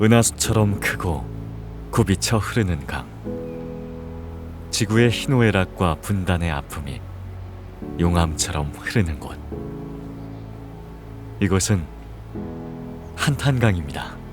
은하수처럼 크고 굽이쳐 흐르는 강. 지구의 희노애락과 분단의 아픔이 용암처럼 흐르는 곳. 이곳은 한탄강입니다.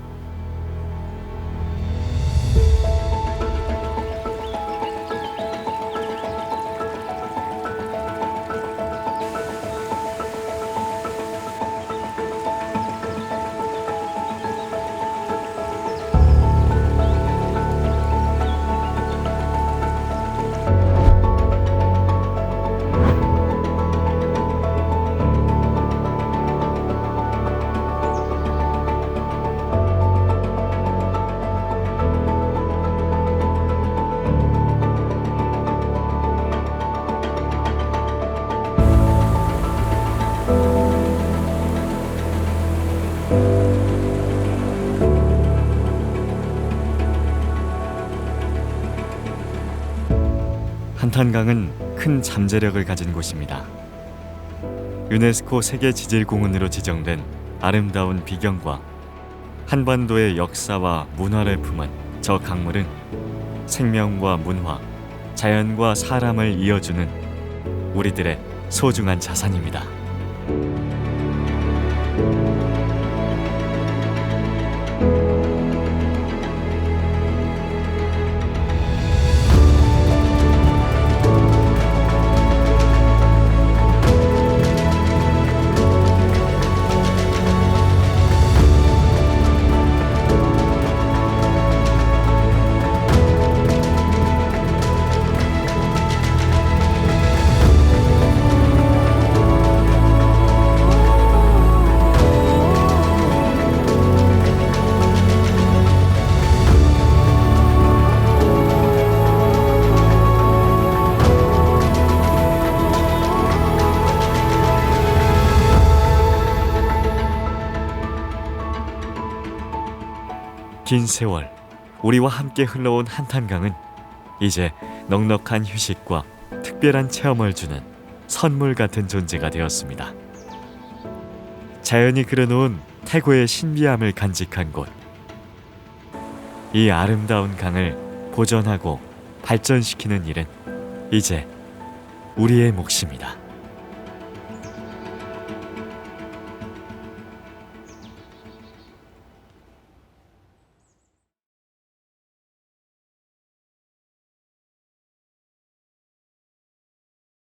한탄강은 큰 잠재력을 가진 곳입니다. 유네스코 세계 지질공원으로 지정된 아름다운 비경과 한반도의 역사와 문화를 품은 저 강물은 생명과 문화, 자연과 사람을 이어주는 우리들의 소중한 자산입니다. 긴 세월 우리와 함께 흘러온 한탄강은 이제 넉넉한 휴식과 특별한 체험을 주는 선물 같은 존재가 되었습니다. 자연이 그려놓은 태고의 신비함을 간직한 곳. 이 아름다운 강을 보존하고 발전시키는 일은 이제 우리의 몫입니다.